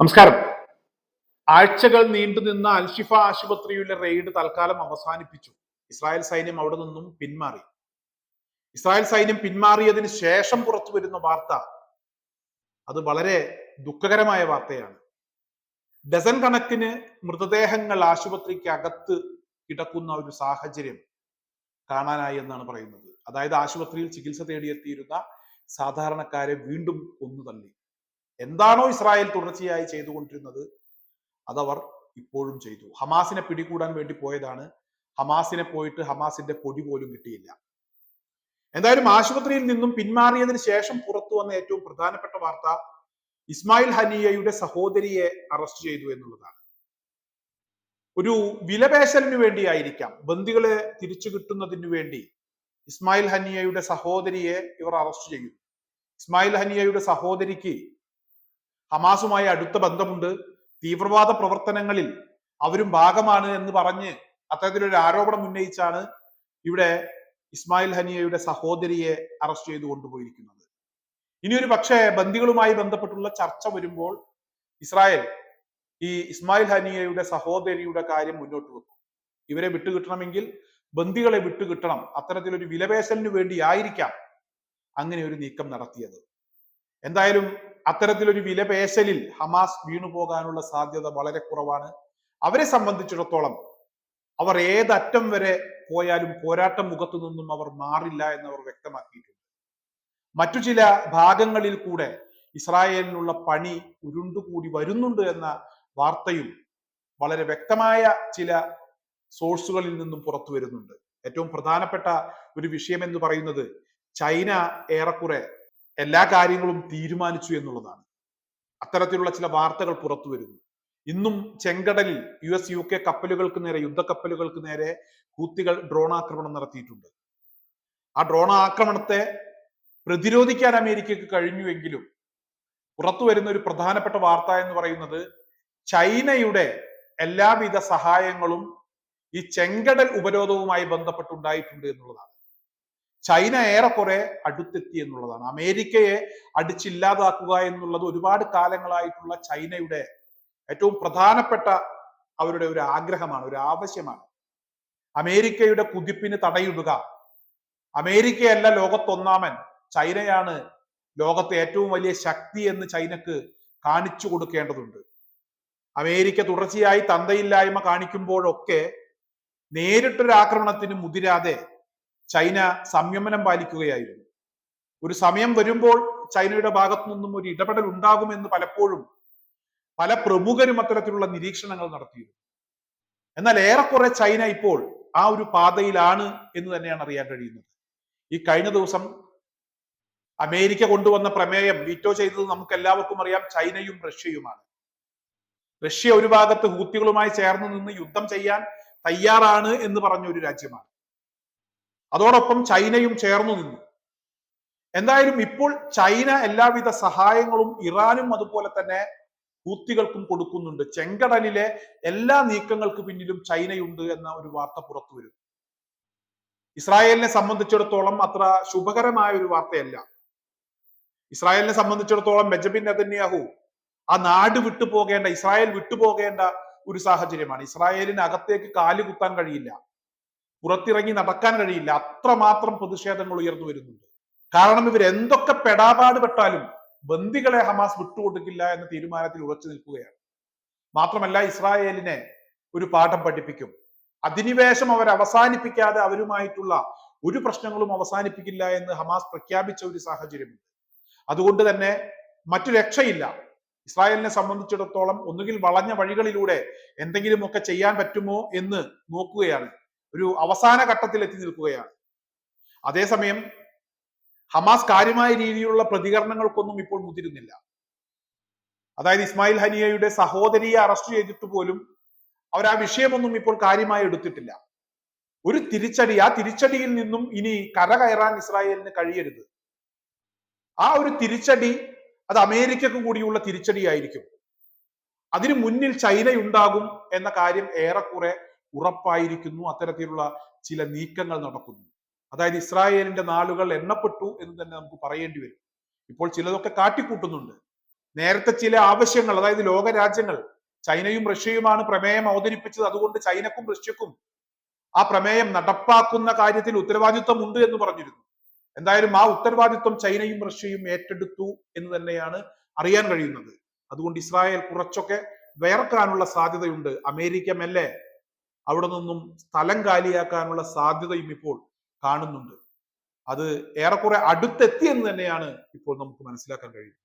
നമസ്കാരം. ആഴ്ചകൾ നീണ്ടുനിന്ന അൽഷിഫ ആശുപത്രിയിലെ റെയ്ഡ് തൽക്കാലം അവസാനിപ്പിച്ചു. ഇസ്രായേൽ സൈന്യം അവിടെ നിന്നും പിന്മാറി. ഇസ്രായേൽ സൈന്യം പിന്മാറിയതിന് ശേഷം പുറത്തു വരുന്ന വാർത്ത അത് വളരെ ദുഃഖകരമായ വാർത്തയാണ്. ഡസൻ കണക്കിന് മൃതദേഹങ്ങൾ ആശുപത്രിക്ക് അകത്ത് കിടക്കുന്ന ഒരു സാഹചര്യം കാണാനായി എന്നാണ് പറയുന്നത്. അതായത് ആശുപത്രിയിൽ ചികിത്സ തേടിയെത്തിയിരുന്ന സാധാരണക്കാരെ വീണ്ടും കൊന്നു തള്ളി. എന്താണോ ഇസ്രായേൽ തുടർച്ചയായി ചെയ്തുകൊണ്ടിരുന്നത് അതവർ ഇപ്പോഴും ചെയ്തു. ഹമാസിനെ പിടികൂടാൻ വേണ്ടി പോയതാണ്. ഹമാസിനെ പോയിട്ട് ഹമാസിന്റെ പൊടി പോലും കിട്ടിയില്ല. എന്തായാലും ആശുപത്രിയിൽ നിന്നും പിന്മാറിയതിന് ശേഷം പുറത്തു വന്ന ഏറ്റവും പ്രധാനപ്പെട്ട വാർത്ത ഇസ്മായിൽ ഹനിയയുടെ സഹോദരിയെ അറസ്റ്റ് ചെയ്തു എന്നുള്ളതാണ്. ഒരു വിലപേശലിന് വേണ്ടിയായിരിക്കാം ബന്ദികളെ തിരിച്ചു കിട്ടുന്നതിന് വേണ്ടി ഇസ്മായിൽ ഹനിയയുടെ സഹോദരിയെ ഇവർ അറസ്റ്റ് ചെയ്തു ഇസ്മായിൽ ഹനിയയുടെ സഹോദരിക്ക് ഹമാസുമായി അടുത്ത ബന്ധമുണ്ട്. തീവ്രവാദ പ്രവർത്തനങ്ങളിൽ അവരും ഭാഗമാണ് എന്ന് പറഞ്ഞ് അത്തരത്തിലൊരു ആരോപണം ഉന്നയിച്ചാണ് ഇവിടെ ഇസ്മായിൽ ഹനിയയുടെ സഹോദരിയെ അറസ്റ്റ് ചെയ്തു കൊണ്ടുപോയിരിക്കുന്നത്. ഇനി ഒരു പക്ഷേ ബന്ദികളുമായി ബന്ധപ്പെട്ടുള്ള ചർച്ച വരുമ്പോൾ ഇസ്രായേൽ ഈ ഇസ്മായിൽ ഹനിയയുടെ സഹോദരിയുടെ കാര്യം മുന്നോട്ട് വെക്കും. ഇവരെ വിട്ടുകിട്ടണമെങ്കിൽ ബന്ദികളെ വിട്ടുകിട്ടണം. അത്തരത്തിലൊരു വിലപേശലിന് വേണ്ടിയായിരിക്കാം അങ്ങനെ ഒരു നീക്കം നടത്തിയത്. എന്തായാലും അത്തരത്തിലൊരു വിലപേശലിൽ ഹമാസ് വീണു പോകാനുള്ള സാധ്യത വളരെ കുറവാണ്. അവരെ സംബന്ധിച്ചിടത്തോളം അവർ ഏതറ്റം വരെ പോയാലും പോരാട്ട മുഖത്തു നിന്നും അവർ മാറില്ല എന്ന് അവർ വ്യക്തമാക്കിയിട്ടുണ്ട്. മറ്റു ചില ഭാഗങ്ങളിൽ കൂടെ ഇസ്രായേലിനുള്ള പണി ഉരുണ്ടുകൂടി വരുന്നുണ്ട് എന്ന വാർത്തയും വളരെ വ്യക്തമായ ചില സോഴ്സുകളിൽ നിന്നും പുറത്തു വരുന്നുണ്ട് ഏറ്റവും പ്രധാനപ്പെട്ട ഒരു വിഷയം എന്ന് പറയുന്നത് ചൈന ഏറെക്കുറെ എല്ലാ കാര്യങ്ങളും തീരുമാനിച്ചു എന്നുള്ളതാണ്. അത്തരത്തിലുള്ള ചില വാർത്തകൾ പുറത്തു വരുന്നു. ഇന്നും ചെങ്കടലിൽ യു എസ് യു കെ കപ്പലുകൾക്ക് നേരെ യുദ്ധക്കപ്പലുകൾക്ക് നേരെ ഹൂത്തികൾ ഡ്രോൺ ആക്രമണം നടത്തിയിട്ടുണ്ട്. ആ ഡ്രോൺ ആക്രമണത്തെ പ്രതിരോധിക്കാൻ അമേരിക്കക്ക് കഴിഞ്ഞുവെങ്കിലും പുറത്തു വരുന്ന ഒരു പ്രധാനപ്പെട്ട വാർത്ത എന്ന് പറയുന്നത് ചൈനയുടെ എല്ലാവിധ സഹായങ്ങളും ഈ ചെങ്കടൽ ഉപരോധവുമായി ബന്ധപ്പെട്ടുണ്ടായിട്ടുണ്ട് എന്നുള്ളതാണ്. ചൈന ഏറെക്കുറെ അടുത്തെത്തി എന്നുള്ളതാണ്. അമേരിക്കയെ അടിച്ചില്ലാതാക്കുക എന്നുള്ളത് ഒരുപാട് കാലങ്ങളായിട്ടുള്ള ചൈനയുടെ ഏറ്റവും പ്രധാനപ്പെട്ട അവരുടെ ഒരു ആഗ്രഹമാണ് ഒരു ആവശ്യമാണ്. അമേരിക്കയുടെ കുതിപ്പിന് തടയിടുക. അമേരിക്കയല്ല ലോകത്തൊന്നാമൻ. ചൈനയാണ് ലോകത്തെ ഏറ്റവും വലിയ ശക്തി എന്ന് ചൈനക്ക് കാണിച്ചു കൊടുക്കേണ്ടതുണ്ട്. അമേരിക്ക തുടർച്ചയായി തന്തയില്ലായ്മ കാണിക്കുമ്പോഴൊക്കെ നേരിട്ടൊരു ആക്രമണത്തിന് മുതിരാതെ ചൈന സംയമനം പാലിക്കുകയായിരുന്നു. ഒരു സമയം വരുമ്പോൾ ചൈനയുടെ ഭാഗത്തു നിന്നും ഒരു ഇടപെടൽ ഉണ്ടാകുമെന്ന് പലപ്പോഴും പല പ്രമുഖരും അത്തരത്തിലുള്ള നിരീക്ഷണങ്ങൾ നടത്തിയിരുന്നു. എന്നാൽ ഏറെക്കുറെ ചൈന ഇപ്പോൾ ആ ഒരു പാതയിലാണ് എന്ന് തന്നെയാണ് അറിയാൻ കഴിയുന്നത്. ഈ കഴിഞ്ഞ ദിവസം അമേരിക്ക കൊണ്ടുവന്ന പ്രമേയം വീറ്റോ ചെയ്തത് നമുക്ക് എല്ലാവർക്കും അറിയാം ചൈനയും റഷ്യയുമാണ്. റഷ്യ ഒരു ഭാഗത്ത് ഹൂത്തികളുമായി ചേർന്ന് നിന്ന് യുദ്ധം ചെയ്യാൻ തയ്യാറാണ് എന്ന് പറഞ്ഞ ഒരു രാജ്യമാണ്. അതോടൊപ്പം ചൈനയും ചേർന്നു നിന്നു. എന്തായാലും ഇപ്പോൾ ചൈന എല്ലാവിധ സഹായങ്ങളും ഇറാനും അതുപോലെ തന്നെ ഹൂത്തികൾക്കും കൊടുക്കുന്നുണ്ട്. ചെങ്കടലിലെ എല്ലാ നീക്കങ്ങൾക്ക് പിന്നിലും ചൈനയുണ്ട് എന്ന ഒരു വാർത്ത പുറത്തു വരും. ഇസ്രായേലിനെ സംബന്ധിച്ചിടത്തോളം അത്ര ശുഭകരമായ ഒരു വാർത്തയല്ല. ഇസ്രായേലിനെ സംബന്ധിച്ചിടത്തോളം ബെഞ്ചമിൻ നെതന്യാഹു ആ നാട് വിട്ടുപോകേണ്ട ഇസ്രായേൽ വിട്ടുപോകേണ്ട ഒരു സാഹചര്യമാണ്. ഇസ്രായേലിന് അകത്തേക്ക് കാലുകുത്താൻ കഴിയില്ല. പുറത്തിറങ്ങി നടക്കാൻ കഴിയില്ല. അത്രമാത്രം പ്രതിഷേധങ്ങൾ ഉയർന്നു വരുന്നുണ്ട്. കാരണം ഇവർ എന്തൊക്കെ പെടാപാട് പെട്ടാലും ബന്ദികളെ ഹമാസ് വിട്ടുകൊടുക്കില്ല എന്ന തീരുമാനത്തിൽ ഉറച്ചു നിൽക്കുകയാണ്. മാത്രമല്ല ഇസ്രായേലിനെ ഒരു പാഠം പഠിപ്പിക്കും. അധിനിവേശം അവർ അവസാനിപ്പിക്കാതെ അവരുമായിട്ടുള്ള ഒരു പ്രശ്നങ്ങളും അവസാനിപ്പിക്കില്ല എന്ന് ഹമാസ് പ്രഖ്യാപിച്ച ഒരു സാഹചര്യമുണ്ട്. അതുകൊണ്ട് തന്നെ മറ്റു രക്ഷയില്ല. ഇസ്രായേലിനെ സംബന്ധിച്ചിടത്തോളം ഒന്നുകിൽ വളഞ്ഞ വഴികളിലൂടെ എന്തെങ്കിലുമൊക്കെ ചെയ്യാൻ പറ്റുമോ എന്ന് നോക്കുകയാണ്. ഒരു അവസാന ഘട്ടത്തിൽ എത്തി നിൽക്കുകയാണ്. അതേസമയം ഹമാസ് കാര്യമായ രീതിയിലുള്ള പ്രതികരണങ്ങൾക്കൊന്നും ഇപ്പോൾ മുതിരുന്നില്ല. അതായത് ഇസ്മായിൽ ഹനിയയുടെ സഹോദരിയെ അറസ്റ്റ് ചെയ്തിട്ട് പോലും അവർ ആ വിഷയമൊന്നും ഇപ്പോൾ കാര്യമായി എടുത്തിട്ടില്ല. ഒരു തിരിച്ചടി ആ തിരിച്ചടിയിൽ നിന്നും ഇനി കര കയറാൻ ഇസ്രായേലിന് കഴിയരുത്. ആ ഒരു തിരിച്ചടി അത് അമേരിക്കക്ക് കൂടിയുള്ള തിരിച്ചടിയായിരിക്കും. അതിനു മുന്നിൽ ചൈനയുണ്ടാകും എന്ന കാര്യം ഏറെക്കുറെ ഉറപ്പായിരിക്കുന്നു. അത്തരത്തിലുള്ള ചില നീക്കങ്ങൾ നടക്കുന്നു. അതായത് ഇസ്രായേലിന്റെ നാളുകൾ എണ്ണപ്പെട്ടു എന്ന് തന്നെ നമുക്ക് പറയേണ്ടി വരും. ഇപ്പോൾ ചിലതൊക്കെ കാട്ടിക്കൂട്ടുന്നുണ്ട്. നേരത്തെ ചില ആവശ്യങ്ങൾ അതായത് ലോകരാജ്യങ്ങൾ ചൈനയും റഷ്യയുമാണ് പ്രമേയം അവതരിപ്പിച്ചത്. അതുകൊണ്ട് ചൈനക്കും റഷ്യക്കും ആ പ്രമേയം നടപ്പാക്കുന്ന കാര്യത്തിൽ ഉത്തരവാദിത്വം ഉണ്ട് എന്ന് പറഞ്ഞിരുന്നു. എന്തായാലും ആ ഉത്തരവാദിത്വം ചൈനയും റഷ്യയും ഏറ്റെടുത്തു എന്ന് തന്നെയാണ് അറിയാൻ കഴിയുന്നത്. അതുകൊണ്ട് ഇസ്രായേൽ കുറച്ചൊക്കെ വേർക്കാനുള്ള സാധ്യതയുണ്ട്. അമേരിക്ക മെല്ലെ അവിടെ നിന്നും സ്ഥലം കാലിയാക്കാനുള്ള സാധ്യതയും ഇപ്പോൾ കാണുന്നുണ്ട്. അത് ഏറെക്കുറെ അടുത്തെത്തി എന്ന് തന്നെയാണ് ഇപ്പോൾ നമുക്ക് മനസ്സിലാക്കാൻ കഴിയും